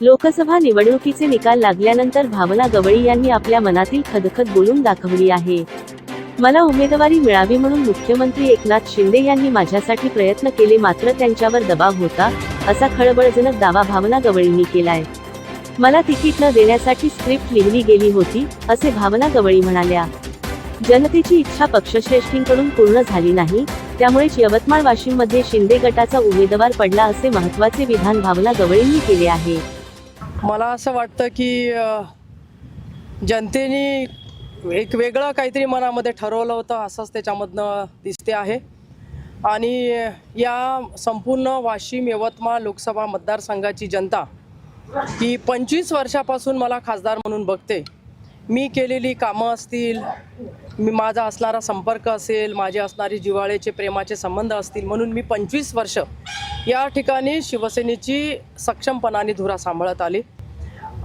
लोकसभा निवडणुकीचे निकाल लागल्यानंतर भावना गवळी यांनी आपल्या मनातील खदखद बोलून दाखवली आहे. मला उमेदवारी मिळावी म्हणून मुख्यमंत्री एकनाथ शिंदे यांनी माझ्यासाठी प्रयत्न केले मात्र त्यांच्यावर दबाव होता असा खळबळजनक दावा भावना गवळींनी केलाय. मला तिकीट न देण्यासाठी स्क्रिप्ट लिहिली गेली होती असे भावना गवळी म्हणाल्या. जनतेची इच्छा पक्षश्रेष्ठींकडून पूर्ण झाली नाही त्यामुळेच यवतमाळ वाशिममध्ये शिंदे गटाचा उमेदवार पडला असे महत्त्वाचे विधान भावना गवळींनी केले आहे. मला असं वाटतं की जनतेने एक वेगळं काहीतरी मनामध्ये ठरवलं होतं असंच त्याच्यामधनं दिसते आहे. आणि या संपूर्ण वाशिम यवतमाळ लोकसभा मतदारसंघाची जनता ही पंचवीस वर्षापासून मला खासदार म्हणून बघते. मी केलेली कामं असतील मी माझा असणारा संपर्क असेल माझे असणारे जिव्हाळ्याचे प्रेमाचे संबंध असतील म्हणून मी पंचवीस वर्ष या ठिकाणी शिवसेनेची सक्षमपणाने धुरा सांभाळत आली.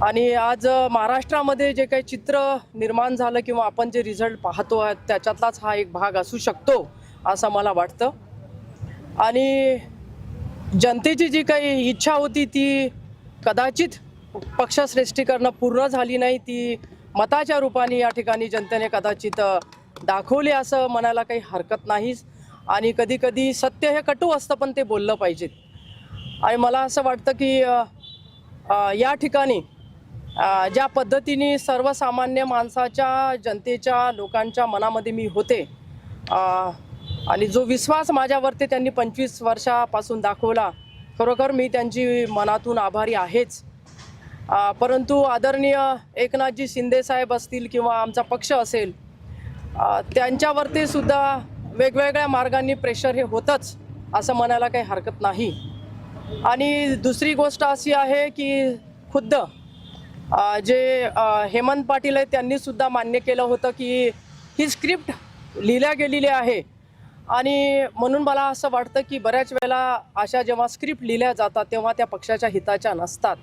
आणि आज महाराष्ट्रामध्ये जे काही चित्र निर्माण झालं किंवा आपण जे रिझल्ट पाहतो आहे त्याच्यातलाच हा एक भाग असू शकतो असं मला वाटतं. आणि जनतेची जी काही इच्छा होती ती कदाचित पक्षश्रेष्ठीकरणं पूर्ण झाली नाही ती मताच्या रूपाने या ठिकाणी जनतेने कदाचित दाखवली असं म्हणायला काही हरकत नाहीच. आणि कधीकधी सत्य हे कटू असतं पण ते बोललं पाहिजेत. आणि मला असं वाटतं की या ठिकाणी ज्या पद्धतीने सर्वसामान्य माणसाच्या जनतेच्या लोकांच्या मनामध्ये मी होते आणि जो विश्वास माझ्यावरती त्यांनी पंचवीस वर्षापासून दाखवला खरोखर मी त्यांची मनातून आभारी आहेच. परंतु आदरणीय एकनाथजी शिंदेसाहेब असतील किंवा आमचा पक्ष असेल त्यांच्यावरती सुद्धा वेगवेगळ्या मार्गांनी प्रेशर हे होतंच असं म्हणायला काही हरकत नाही. आणि दुसरी गोष्ट अशी आहे की खुद्द जे हेमंत पाटील आहेत त्यांनी सुद्धा मान्य केलं होतं की ही स्क्रिप्ट लिहिल्या गेलेली आहे. आणि म्हणून मला असं वाटतं की बऱ्याच वेळेला अशा जेव्हा स्क्रिप्ट लिहिल्या जातात तेव्हा त्या पक्षाच्या हिताच्या नसतात.